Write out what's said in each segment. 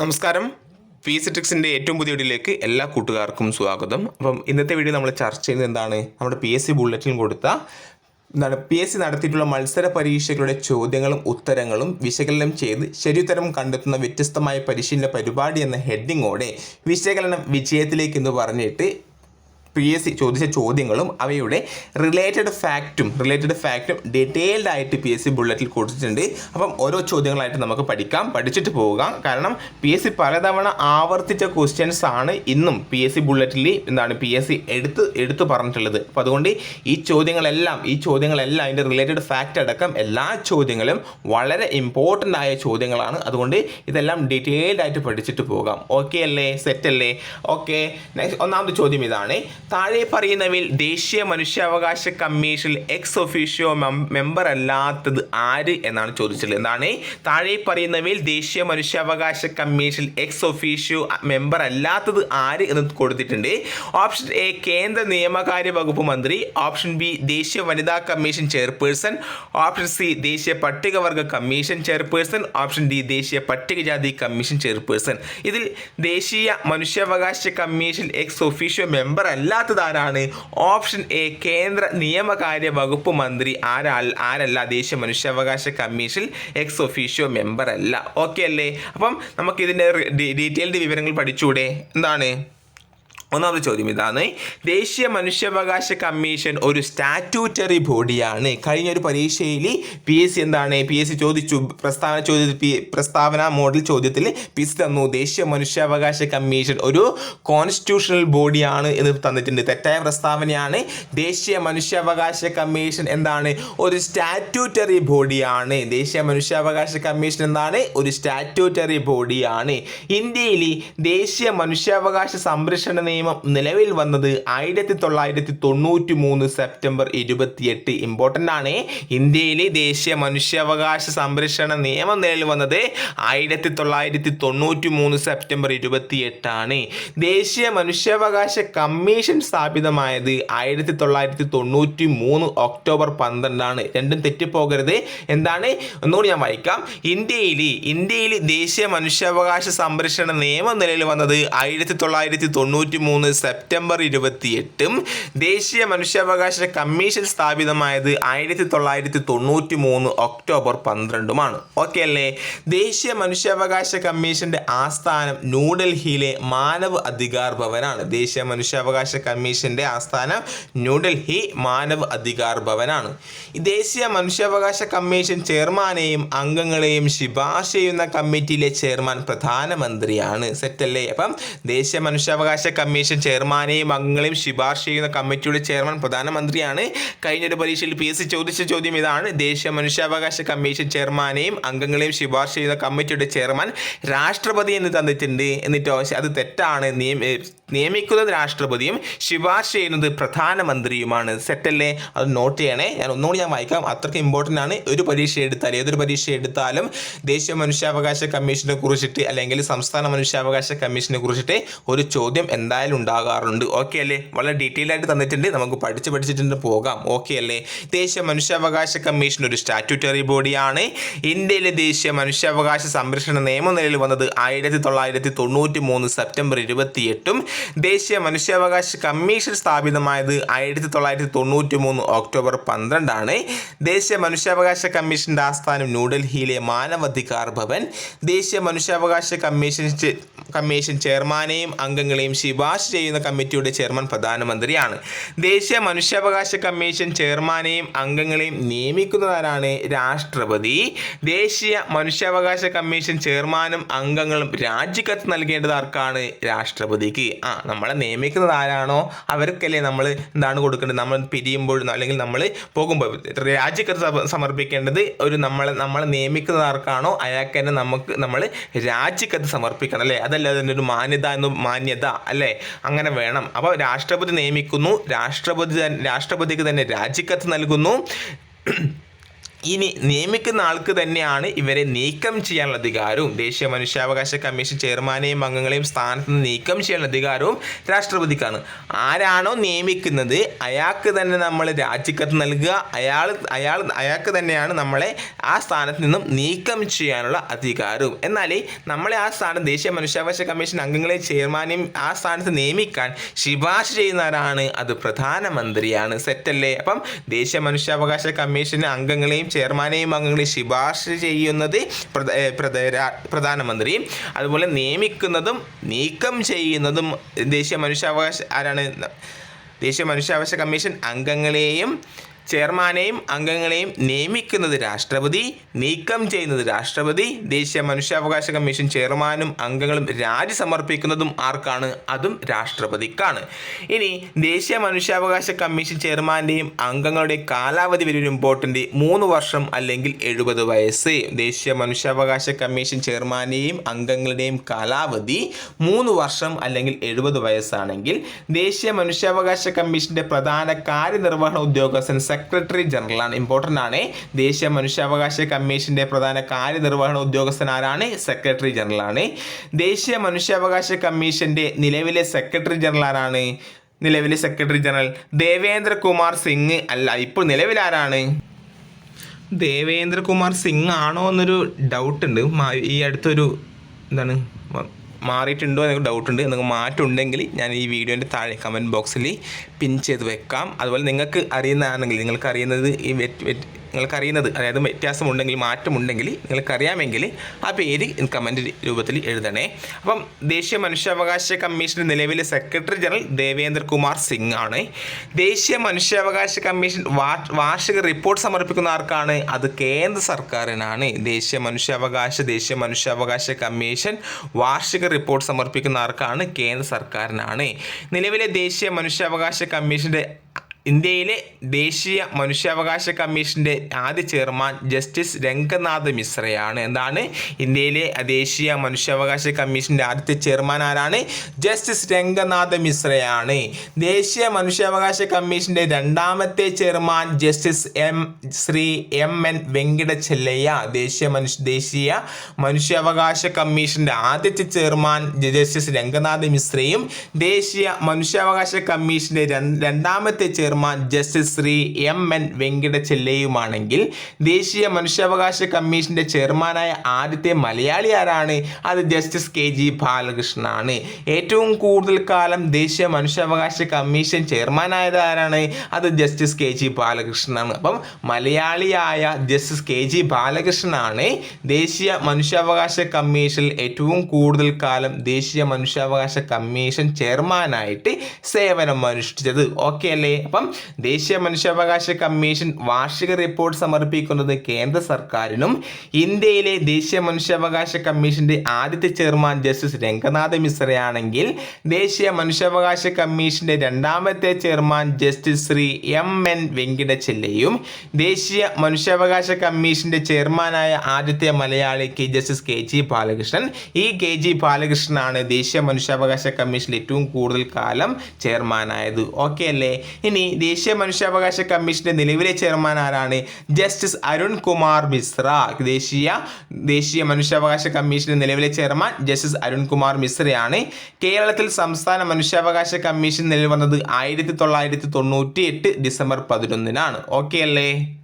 നമസ്കാരം. ട്രിക്സിന്റെ ഏറ്റവും പുതിയ വീഡിയോയിലേക്ക് എല്ലാ കൂട്ടുകാർക്കും സ്വാഗതം. അപ്പം ഇന്നത്തെ വീഡിയോ നമ്മൾ ചർച്ച ചെയ്യുന്നത് എന്താണ്? നമ്മുടെ പി എസ് സി ബുള്ളറ്റിൻ കൊടുത്ത എന്താണ് പി എസ് സി നടത്തിയിട്ടുള്ള മത്സര പരീക്ഷകളുടെ ചോദ്യങ്ങളും ഉത്തരങ്ങളും വിശകലനം ചെയ്ത് ശരിയുത്തരം കണ്ടെത്തുന്ന വ്യത്യസ്തമായ പരിശീലന പരിപാടി എന്ന ഹെഡിങ്ങോടെ വിശകലനം വിജയത്തിലേക്ക് എന്ന് പറഞ്ഞിട്ട് പി എസ് സി ചോദിച്ച ചോദ്യങ്ങളും അവയുടെ റിലേറ്റഡ് ഫാക്റ്റും റിലേറ്റഡ് ഫാക്റ്റും ഡീറ്റെയിൽഡ് ആയിട്ട് പി എസ് സി ബുള്ളറ്റിൽ കൊടുത്തിട്ടുണ്ട്. അപ്പം ഓരോ ചോദ്യങ്ങളായിട്ട് നമുക്ക് പഠിക്കാം. പഠിച്ചിട്ട് പോകാം. കാരണം പി എസ് സി പലതവണ ആവർത്തിച്ച ക്വസ്റ്റ്യൻസ് ആണ് ഇന്നും പി എസ് സി ബുള്ളറ്റിൽ എന്താണ് പി എസ് സി എടുത്ത് എടുത്തു പറഞ്ഞിട്ടുള്ളത്. അപ്പോൾ അതുകൊണ്ട് ഈ ചോദ്യങ്ങളെല്ലാം ഈ ചോദ്യങ്ങളെല്ലാം അതിന്റെ റിലേറ്റഡ് ഫാക്റ്റ് അടക്കം എല്ലാ ചോദ്യങ്ങളും വളരെ ഇമ്പോർട്ടന്റ് ആയ ചോദ്യങ്ങളാണ്. അതുകൊണ്ട് ഇതെല്ലാം ഡീറ്റെയിൽഡ് ആയിട്ട് പഠിച്ചിട്ട് പോകാം. ഓക്കെ അല്ലേ? സെറ്റ് അല്ലേ? ഓക്കെ നെക്സ്റ്റ് ഒന്നാമത്തെ ചോദ്യം ഇതാണ്. താഴെ പറയുന്നവയിൽ ദേശീയ മനുഷ്യാവകാശ കമ്മീഷനിൽ എക്സ് ഒഫീഷ്യോ മെമ്പർ അല്ലാത്തത് ആര് എന്നാണ് ചോദിച്ചത്. എന്താണ്? താഴെ പറയുന്നവയിൽ ദേശീയ മനുഷ്യാവകാശ കമ്മീഷനിൽ എക്സ് ഒഫീഷ്യോ മെമ്പർ അല്ലാത്തത് ആര് എന്ന് കൊടുത്തിട്ടുണ്ട്. ഓപ്ഷൻ എ കേന്ദ്ര നിയമകാര്യ വകുപ്പ് മന്ത്രി. ഓപ്ഷൻ ബി ദേശീയ വനിതാ കമ്മീഷൻ ചെയർപേഴ്സൺ. ഓപ്ഷൻ സി ദേശീയ പട്ടികവർഗ കമ്മീഷൻ ചെയർപേഴ്സൺ. ഓപ്ഷൻ ഡി ദേശീയ പട്ടികജാതി കമ്മീഷൻ ചെയർപേഴ്സൺ. ഇതിൽ ദേശീയ മനുഷ്യാവകാശ കമ്മീഷൻ എക്സ് ഒഫീഷ്യോ മെമ്പർ അല്ലാത്തത് ആരാണ് ഓപ്ഷൻ എ കേന്ദ്ര നിയമകാര്യ വകുപ്പ് മന്ത്രി. ആരാ ആരല്ല ദേശീയ മനുഷ്യാവകാശ കമ്മീഷൻ എക്സ് ഒഫീഷ്യോ മെമ്പർ അല്ല. ഓക്കെ അല്ലേ? അപ്പം നമുക്ക് ഇതിന്റെ ഡീറ്റെയിൽഡ് വിവരങ്ങൾ പഠിച്ചൂടെ? എന്താണ്? ഒന്നാമത്തെ ചോദ്യം ഇതാണ് ദേശീയ മനുഷ്യാവകാശ കമ്മീഷൻ ഒരു സ്റ്റാറ്റ്യൂട്ടറി ബോഡിയാണ്. കഴിഞ്ഞ ഒരു പരീക്ഷയിൽ പി എസ് സി എന്താണ്? പി എസ് സി ചോദിച്ചു. പ്രസ്താവന ചോദ്യത്തിൽ പി പ്രസ്താവന മോഡൽ ചോദ്യത്തിൽ പി എസ് തന്നു. ദേശീയ മനുഷ്യാവകാശ കമ്മീഷൻ ഒരു കോൺസ്റ്റിറ്റ്യൂഷണൽ ബോഡിയാണ് എന്ന് തന്നിട്ടുണ്ട്. തെറ്റായ പ്രസ്താവനയാണ്. ദേശീയ മനുഷ്യാവകാശ കമ്മീഷൻ എന്താണ്? ഒരു സ്റ്റാറ്റ്യൂട്ടറി ബോഡിയാണ്. ദേശീയ മനുഷ്യാവകാശ കമ്മീഷൻ എന്താണ്? ഒരു സ്റ്റാറ്റ്യൂട്ടറി ബോഡിയാണ്. ഇന്ത്യയിൽ ദേശീയ മനുഷ്യാവകാശ സംരക്ഷണ നിയമം നിലവിൽ വന്നത് ആയിരത്തി തൊള്ളായിരത്തി തൊണ്ണൂറ്റി മൂന്ന് സെപ്റ്റംബർ ഇരുപത്തിയെട്ട്. ഇമ്പോർട്ടന്റ് ആണ്. ഇന്ത്യയിലെ ദേശീയ മനുഷ്യാവകാശ സംരക്ഷണ നിയമം നിലവിൽ വന്നത് ആയിരത്തി തൊള്ളായിരത്തി തൊണ്ണൂറ്റി മൂന്ന് സെപ്റ്റംബർ ഇരുപത്തിയെട്ടാണ്. ദേശീയ മനുഷ്യാവകാശ കമ്മീഷൻ സ്ഥാപിതമായത് ആയിരത്തി തൊള്ളായിരത്തി തൊണ്ണൂറ്റി മൂന്ന് ഒക്ടോബർ പന്ത്രണ്ടാണ്. രണ്ടും തെറ്റിപ്പോകരുത്. എന്താണ്? ഒന്നുകൂടി ഞാൻ വായിക്കാം. ഇന്ത്യയിൽ ഇന്ത്യയിൽ ദേശീയ മനുഷ്യാവകാശ സംരക്ഷണ നിയമം നിലവിൽ വന്നത് ആയിരത്തി തൊള്ളായിരത്തി തൊണ്ണൂറ്റി മൂന്ന് സെപ്റ്റംബർ ഇരുപത്തിയെട്ടും ദേശീയ മനുഷ്യാവകാശ കമ്മീഷൻ സ്ഥാപിതമായത് ആയിരത്തി തൊള്ളായിരത്തി തൊണ്ണൂറ്റി മൂന്ന് ഒക്ടോബർ പന്ത്രണ്ടുമാണ്. ഓക്കെ അല്ലേ? ദേശീയ മനുഷ്യാവകാശ കമ്മീഷന്റെ ആസ്ഥാനം ന്യൂഡൽഹിയിലെ മാനവ് അധികാർ ഭവനാണ്. ദേശീയ മനുഷ്യാവകാശ കമ്മീഷന്റെ ആസ്ഥാനം ന്യൂഡൽഹി മാനവ് അധികാർ ഭവനാണ്. ദേശീയ മനുഷ്യാവകാശ കമ്മീഷൻ ചെയർമാനെയും അംഗങ്ങളെയും ശിപാർശ ചെയ്യുന്ന കമ്മിറ്റിയിലെ ചെയർമാൻ പ്രധാനമന്ത്രിയാണ്. സെറ്റല്ലേ? അപ്പം ദേശീയ മനുഷ്യാവകാശ കമ്മീഷൻ ചെയർമാനെയും അംഗങ്ങളെയും ശുപാർശ ചെയ്യുന്ന കമ്മിറ്റിയുടെ ചെയർമാൻ പ്രധാനമന്ത്രിയാണ്. കഴിഞ്ഞൊരു പരീക്ഷയിൽ പി എസ് സി ചോദിച്ച ചോദ്യം ഇതാണ്. ദേശീയ മനുഷ്യാവകാശ കമ്മീഷൻ ചെയർമാനെയും അംഗങ്ങളെയും ശുപാർശ ചെയ്യുന്ന കമ്മിറ്റിയുടെ ചെയർമാൻ രാഷ്ട്രപതി എന്ന് തന്നിട്ടുണ്ട്. എന്നിട്ടോ അത് തെറ്റാണ് നിയമ നിയമിക്കുന്നത് രാഷ്ട്രപതിയും ശുപാർശ ചെയ്യുന്നത് പ്രധാനമന്ത്രിയുമാണ്. സെറ്റല്ലേ? അത് നോട്ട് ചെയ്യണേ. ഞാൻ ഒന്നുകൂടി ഞാൻ വായിക്കാം. അത്രയ്ക്ക് ഇമ്പോർട്ടന്റ് ആണ്. ഒരു പരീക്ഷ എടുത്താൽ ഏതൊരു പരീക്ഷ എടുത്താലും ദേശീയ മനുഷ്യാവകാശ കമ്മീഷനെ കുറിച്ചിട്ട് അല്ലെങ്കിൽ സംസ്ഥാന മനുഷ്യാവകാശ കമ്മീഷനെ കുറിച്ചിട്ട് ഒരു ചോദ്യം എന്തായാലും ഉണ്ടാകാറുണ്ട്. ഓക്കെ അല്ലേ? വളരെ ഡീറ്റെയിൽ ആയിട്ട് തന്നിട്ടുണ്ട്. നമുക്ക് പഠിച്ച് പഠിച്ചിട്ടുണ്ട് പോകാം. ഓക്കെ അല്ലേ? ദേശീയ മനുഷ്യാവകാശ കമ്മീഷൻ ഒരു സ്റ്റാറ്റ്യൂട്ടറി ബോഡിയാണ് ഇന്ത്യയിലെ ദേശീയ മനുഷ്യാവകാശ സംരക്ഷണ നിയമം നിലയിൽ വന്നത് ആയിരത്തി തൊള്ളായിരത്തി തൊണ്ണൂറ്റി മൂന്ന് സെപ്റ്റംബർ ഇരുപത്തിയെട്ടും ദേശീയ മനുഷ്യാവകാശ കമ്മീഷൻ സ്ഥാപിതമായത് ആയിരത്തി തൊള്ളായിരത്തി തൊണ്ണൂറ്റി മൂന്ന് ഒക്ടോബർ പന്ത്രണ്ടാണ്. ദേശീയ മനുഷ്യാവകാശ കമ്മീഷന്റെ ആസ്ഥാനം ന്യൂഡൽഹിയിലെ മാനവാധികാർ ഭവൻ. ദേശീയ മനുഷ്യാവകാശ കമ്മീഷൻ കമ്മീഷൻ ചെയർമാനെയും അംഗങ്ങളെയും ശുപാർശ ചെയ്യുന്ന കമ്മിറ്റിയുടെ ചെയർമാൻ പ്രധാനമന്ത്രിയാണ്. ദേശീയ മനുഷ്യാവകാശ കമ്മീഷൻ ചെയർമാനെയും അംഗങ്ങളെയും നിയമിക്കുന്നതാരാണ് രാഷ്ട്രപതി. ദേശീയ മനുഷ്യാവകാശ കമ്മീഷൻ ചെയർമാനും അംഗങ്ങളും രാജിക്കത്ത് നൽകേണ്ടത് ആർക്കാണ്? രാഷ്ട്രപതിക്ക്. ആ നമ്മളെ നിയമിക്കുന്നത് ആരാണോ അവർക്കല്ലേ നമ്മൾ എന്താണ് കൊടുക്കേണ്ടത്? നമ്മൾ പിരിയുമ്പോഴും അല്ലെങ്കിൽ നമ്മൾ പോകുമ്പോൾ രാജിക്കത്ത് സമർപ്പിക്കേണ്ടത് ഒരു നമ്മളെ നമ്മളെ നിയമിക്കുന്നത് ആർക്കാണോ അയാൾക്ക് തന്നെ നമുക്ക് നമ്മൾ രാജിക്കത്ത് സമർപ്പിക്കണം അല്ലേ? അതല്ല തന്നെ ഒരു മാന്യത എന്ന് മാന്യത അല്ലേ? അങ്ങനെ വേണം. അപ്പോൾ രാഷ്ട്രപതി നിയമിക്കുന്നു. രാഷ്ട്രപതി രാഷ്ട്രപതിക്ക് തന്നെ രാജിക്കത്ത് നൽകുന്നു. ഇനി നിയമിക്കുന്ന ആൾക്ക് തന്നെയാണ് ഇവരെ നീക്കം ചെയ്യാനുള്ള അധികാരവും. ദേശീയ മനുഷ്യാവകാശ കമ്മീഷൻ ചെയർമാനെയും അംഗങ്ങളെയും സ്ഥാനത്ത് നിന്ന് നീക്കം ചെയ്യാനുള്ള അധികാരവും രാഷ്ട്രപതിക്കാണ്. ആരാണോ നിയമിക്കുന്നത് അയാൾക്ക് തന്നെ നമ്മൾ രാജിക്കത്ത് നൽകുക അയാൾ അയാൾ അയാൾക്ക് തന്നെയാണ് നമ്മളെ ആ സ്ഥാനത്ത് നിന്നും നീക്കം ചെയ്യാനുള്ള അധികാരവും. എന്നാൽ നമ്മളെ ആ സ്ഥാനം ദേശീയ മനുഷ്യാവകാശ കമ്മീഷൻ അംഗങ്ങളെയും ചെയർമാനെയും ആ സ്ഥാനത്ത് നിയമിക്കാൻ ശുപാർശ ചെയ്യുന്നവരാണ്. അത് പ്രധാനമന്ത്രിയാണ്. സെറ്റല്ലേ? അപ്പം ദേശീയ മനുഷ്യാവകാശ കമ്മീഷൻ അംഗങ്ങളെയും ചെയർമാനെയും അംഗങ്ങളെ ശുപാർശ ചെയ്യുന്നത് പ്രധാനമന്ത്രി അതുപോലെ നിയമിക്കുന്നതും നീക്കം ചെയ്യുന്നതും ദേശീയ മനുഷ്യാവകാശ ആരാണ്? ദേശീയ മനുഷ്യാവകാശ കമ്മീഷൻ അംഗങ്ങളെയും ചെയർമാനെയും അംഗങ്ങളെയും നിയമിക്കുന്നത് രാഷ്ട്രപതി നീക്കം ചെയ്യുന്നത് രാഷ്ട്രപതി ദേശീയ മനുഷ്യാവകാശ കമ്മീഷൻ ചെയർമാനും അംഗങ്ങളും രാജി സമർപ്പിക്കുന്നതും ആർക്കാണ്? അതും രാഷ്ട്രപതിക്കാണ്. ഇനി ദേശീയ മനുഷ്യാവകാശ കമ്മീഷൻ ചെയർമാന്റെയും അംഗങ്ങളുടെ കാലാവധി വരും ഇമ്പോർട്ടന്റ് മൂന്ന് വർഷം അല്ലെങ്കിൽ എഴുപത് വയസ്സ്. ദേശീയ മനുഷ്യാവകാശ കമ്മീഷൻ ചെയർമാന്റെയും അംഗങ്ങളുടെയും കാലാവധി മൂന്ന് വർഷം അല്ലെങ്കിൽ എഴുപത് വയസ്സാണെങ്കിൽ ദേശീയ മനുഷ്യാവകാശ കമ്മീഷന്റെ പ്രധാന കാര്യനിർവഹണ ഉദ്യോഗസ്ഥൻ സെക്രട്ടറി ജനറലാണ്. ഇമ്പോർട്ടന്റ് ആണ്. ദേശീയ മനുഷ്യാവകാശ കമ്മീഷന്റെ പ്രധാന കാര്യനിർവഹണ ഉദ്യോഗസ്ഥൻ ആരാണ്? സെക്രട്ടറി ആണ് ദേശീയ മനുഷ്യാവകാശ കമ്മീഷന്റെ നിലവിലെ സെക്രട്ടറി ജനറൽ ആരാണ്? നിലവിലെ സെക്രട്ടറി ജനറൽ ദേവേന്ദ്ര കുമാർ സിംഗ് അല്ല. ഇപ്പോൾ നിലവിലാരാണ് ദേവേന്ദ്ര കുമാർ സിംഗ് ആണോ എന്നൊരു ഡൗട്ട് ഉണ്ട്. ഈ അടുത്തൊരു എന്താണ് മാറിയിട്ടുണ്ടോ എന്നൊക്കെ ഡൗട്ട് ഉണ്ട്. നിങ്ങൾക്ക് മാറ്റമുണ്ടെങ്കിൽ ഞാൻ ഈ വീഡിയോന്റെ താഴെ കമന്റ് ബോക്സിൽ പിൻ ചെയ്ത് വെക്കാം. അതുപോലെ നിങ്ങൾക്ക് അറിയുന്നതാണെങ്കിൽ നിങ്ങൾക്ക് അറിയുന്നത് ഈ വെറ്റ് വെറ്റ് നിങ്ങൾക്ക് അറിയുന്നത് അതായത് വ്യത്യാസമുണ്ടെങ്കിൽ മാറ്റമുണ്ടെങ്കിൽ നിങ്ങൾക്കറിയാമെങ്കിൽ ആ പേര് കമന്റ് രൂപത്തിൽ എഴുതണേ. അപ്പം ദേശീയ മനുഷ്യാവകാശ കമ്മീഷന്റെ നിലവിലെ സെക്രട്ടറി ജനറൽ ദേവേന്ദ്ര കുമാർ സിംഗ് ആണ്. ദേശീയ മനുഷ്യാവകാശ കമ്മീഷൻ വാർഷിക റിപ്പോർട്ട് സമർപ്പിക്കുന്ന ആർക്കാണ്? അത് കേന്ദ്ര സർക്കാരിനാണ്. ദേശീയ മനുഷ്യാവകാശ ദേശീയ മനുഷ്യാവകാശ കമ്മീഷൻ വാർഷിക റിപ്പോർട്ട് സമർപ്പിക്കുന്ന ആർക്കാണ്? കേന്ദ്ര സർക്കാരിനാണ്. നിലവിലെ ദേശീയ മനുഷ്യാവകാശ കമ്മീഷന്റെ ഇന്ത്യയിലെ ദേശീയ മനുഷ്യാവകാശ കമ്മീഷന്റെ ആദ്യ ചെയർമാൻ ജസ്റ്റിസ് രംഗനാഥ് മിശ്രയാണ്. എന്താണ്? ഇന്ത്യയിലെ ദേശീയ മനുഷ്യാവകാശ കമ്മീഷന്റെ ആദ്യത്തെ ചെയർമാൻ ആരാണ്? ജസ്റ്റിസ് രംഗനാഥ് മിശ്രയാണ്. ദേശീയ മനുഷ്യാവകാശ കമ്മീഷന്റെ രണ്ടാമത്തെ chairman justice M Shri M N Venkatachaliah ദേശീയ മനുഷ്യ ദേശീയ മനുഷ്യാവകാശ കമ്മീഷന്റെ ആദ്യത്തെ ചെയർമാൻ ജസ്റ്റിസ് രംഗനാഥ് മിശ്രയും ദേശീയ മനുഷ്യാവകാശ കമ്മീഷന്റെ രണ്ടാമത്തെ chairman justice Shri M N വെങ്കിടച്ചെല്ലയുമാണെങ്കിൽ ദേശീയ മനുഷ്യാവകാശ കമ്മീഷന്റെ ചെയർമാനായ ആദ്യത്തെ മലയാളി ആരാണ്? അത് ജസ്റ്റിസ് കെ ജി ബാലകൃഷ്ണനാണ് ഏറ്റവും കൂടുതൽ കാലം ദേശീയ മനുഷ്യാവകാശ കമ്മീഷൻ ചെയർമാനായത് ആരാണ്? അത് ജസ്റ്റിസ് കെ ജി ബാലകൃഷ്ണനാണ് അപ്പം മലയാളിയായ ജസ്റ്റിസ് കെ ജി ബാലകൃഷ്ണനാണ് ദേശീയ മനുഷ്യാവകാശ കമ്മീഷനിൽ ഏറ്റവും കൂടുതൽ കാലം ദേശീയ മനുഷ്യാവകാശ കമ്മീഷൻ ചെയർമാനായിട്ട് സേവനം അനുഷ്ഠിച്ചത് ഓക്കെ അല്ലേ? അപ്പം ദേശീയ മനുഷ്യാവകാശ കമ്മീഷൻ വാർഷിക റിപ്പോർട്ട് സമർപ്പിക്കുന്നത് കേന്ദ്ര സർക്കാരിനും ഇന്ത്യയിലെ ദേശീയ മനുഷ്യാവകാശ കമ്മീഷന്റെ ആദ്യത്തെ ചെയർമാൻ ജസ്റ്റിസ് രംഗനാഥ് മിശ്രയാണെങ്കിൽ ദേശീയ മനുഷ്യാവകാശ കമ്മീഷന്റെ രണ്ടാമത്തെ chairman justice Shri M N വെങ്കിടച്ചെല്ലയും ദേശീയ മനുഷ്യാവകാശ കമ്മീഷന്റെ ചെയർമാനായ ആദ്യത്തെ Malayali K justice K G Balakrishnan. ഈ കെ ജി ബാലകൃഷ്ണനാണ് ദേശീയ മനുഷ്യാവകാശ കമ്മീഷനിൽ ഏറ്റവും കൂടുതൽ കാലം ചെയർമാനായത്. ഓക്കെ അല്ലേ? ഇനി ദേശീയ മനുഷ്യാവകാശ കമ്മീഷന്റെ നിലവിലെ ചെയർമാൻ ആരാണ്? ജസ്റ്റിസ് അരുൺ കുമാർ മിശ്ര. ദേശീയ ദേശീയ മനുഷ്യാവകാശ കമ്മീഷന്റെ നിലവിലെ ചെയർമാൻ ജസ്റ്റിസ് അരുൺ കുമാർ മിശ്രയാണ്. കേരളത്തിൽ സംസ്ഥാന മനുഷ്യാവകാശ കമ്മീഷൻ നിലവിൽ വന്നത് ആയിരത്തി തൊള്ളായിരത്തി തൊണ്ണൂറ്റി എട്ട് ഡിസംബർ പതിനൊന്നിനാണ്. ഓക്കെ അല്ലേ?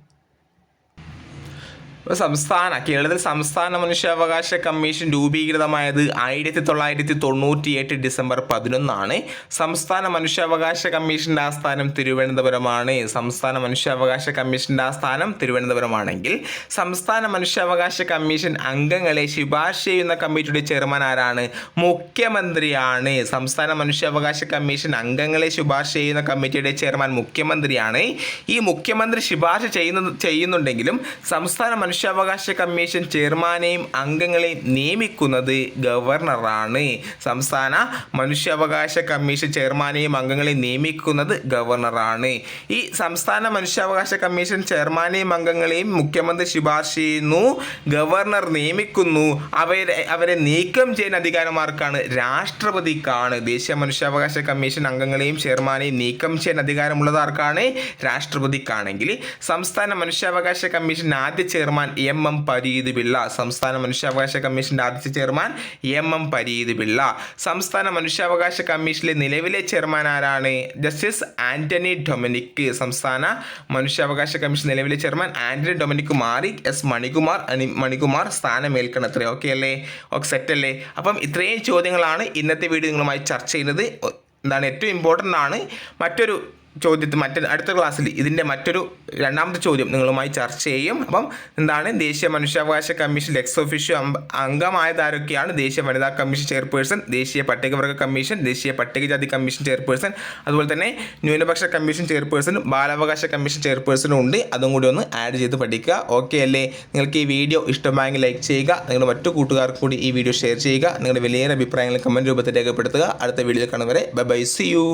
സംസ്ഥാന കേരളത്തിൽ സംസ്ഥാന മനുഷ്യാവകാശ കമ്മീഷൻ രൂപീകൃതമായത് ആയിരത്തി തൊള്ളായിരത്തി തൊണ്ണൂറ്റി എട്ട് ഡിസംബർ പതിനൊന്നാണ്. സംസ്ഥാന മനുഷ്യാവകാശ കമ്മീഷന്റെ ആസ്ഥാനം തിരുവനന്തപുരമാണ്. സംസ്ഥാന മനുഷ്യാവകാശ കമ്മീഷന്റെ ആസ്ഥാനം തിരുവനന്തപുരമാണെങ്കിൽ സംസ്ഥാന മനുഷ്യാവകാശ കമ്മീഷൻ അംഗങ്ങളെ ശുപാർശ ചെയ്യുന്ന കമ്മിറ്റിയുടെ ചെയർമാൻ ആരാണ്? മുഖ്യമന്ത്രിയാണ്. സംസ്ഥാന മനുഷ്യാവകാശ കമ്മീഷൻ അംഗങ്ങളെ ശുപാർശ ചെയ്യുന്ന കമ്മിറ്റിയുടെ ചെയർമാൻ മുഖ്യമന്ത്രിയാണ്. ഈ മുഖ്യമന്ത്രി ശുപാർശ ചെയ്യുന്ന ചെയ്യുന്നുണ്ടെങ്കിലും സംസ്ഥാന മനുഷ്യാവകാശ കമ്മീഷൻ ചെയർമാനെയും അംഗങ്ങളെയും നിയമിക്കുന്നത് ഗവർണറാണ്. സംസ്ഥാന മനുഷ്യാവകാശ കമ്മീഷൻ ചെയർമാനെയും അംഗങ്ങളെയും നിയമിക്കുന്നത് ഗവർണറാണ്. ഈ സംസ്ഥാന മനുഷ്യാവകാശ കമ്മീഷൻ ചെയർമാനെയും അംഗങ്ങളെയും മുഖ്യമന്ത്രി ശുപാർശ ചെയ്യുന്നു ഗവർണർ നിയമിക്കുന്നു. അവരെ അവരെ നീക്കം ചെയ്യുന്ന അധികാരമാർക്കാണ് രാഷ്ട്രപതിക്കാണ്. ദേശീയ മനുഷ്യാവകാശ കമ്മീഷൻ അംഗങ്ങളെയും ചെയർമാനെയും നീക്കം ചെയ്യാൻ അധികാരമുള്ളതാർക്കാണ് രാഷ്ട്രപതിക്കാണെങ്കിൽ. സംസ്ഥാന മനുഷ്യാവകാശ കമ്മീഷൻ ആദ്യ chairman M M Pareeth Pillai സംസ്ഥാന മനുഷ്യാവകാശ കമ്മീഷന്റെ ആദ്യത്തെ chairman M M Pareeth Pillai സംസ്ഥാന മനുഷ്യാവകാശ കമ്മീഷനിലെ നിലവിലെ ചെയർമാൻ ആരാണ്? Justice Antony Dominic. സംസ്ഥാന മനുഷ്യാവകാശ കമ്മീഷൻ നിലവിലെ ചെയർമാൻ ആന്റണി ഡൊമിനിക് മാറി എസ് മണികുമാർ മണികുമാർ സ്ഥാനമേൽക്കണം. അത്രേ ഓക്കെ അല്ലേ? ഓക്കെ സെറ്റ് അല്ലേ? അപ്പം ഇത്രയും ചോദ്യങ്ങളാണ് ഇന്നത്തെ വീഡിയോ നിങ്ങളുമായി ചർച്ച ചെയ്യുന്നത്. എന്താണ് ഏറ്റവും ഇമ്പോർട്ടന്റ് ആണ്. മറ്റൊരു ചോദ്യത്തിൽ മറ്റ അടുത്ത ക്ലാസ്സിൽ ഇതിന്റെ മറ്റൊരു രണ്ടാമത്തെ ചോദ്യം നിങ്ങളുമായി ചർച്ച ചെയ്യും. അപ്പം എന്താണ്? ദേശീയ മനുഷ്യാവകാശ കമ്മീഷൻ എക്സ് ഒഫീഷ്യോ അംഗമായതാരൊക്കെയാണ് ദേശീയ വനിതാ കമ്മീഷൻ ചെയർപേഴ്സൺ ദേശീയ പട്ടികവർഗ കമ്മീഷൻ ദേശീയ പട്ടികജാതി കമ്മീഷൻ ചെയർപേഴ്സൺ അതുപോലെ തന്നെ ന്യൂനപക്ഷ കമ്മീഷൻ ചെയർപേഴ്സണും ബാലാവകാശ കമ്മീഷൻ ചെയർപേഴ്സണും ഉണ്ട്. അതും കൂടി ഒന്ന് ആഡ് ചെയ്ത് പഠിക്കുക. ഓക്കെ അല്ലേ? നിങ്ങൾക്ക് ഈ വീഡിയോ ഇഷ്ടമായെങ്കിൽ ലൈക്ക് ചെയ്യുക. നിങ്ങളുടെ മറ്റു കൂട്ടുകാർക്ക് കൂടി ഈ വീഡിയോ ഷെയർ ചെയ്യുക. നിങ്ങളുടെ വലിയ അഭിപ്രായങ്ങൾ കമന്റ് രൂപത്തിൽ രേഖപ്പെടുത്തുക. അടുത്ത വീഡിയോയിൽ കാണുന്നവരെ ബൈ ബൈ സി യു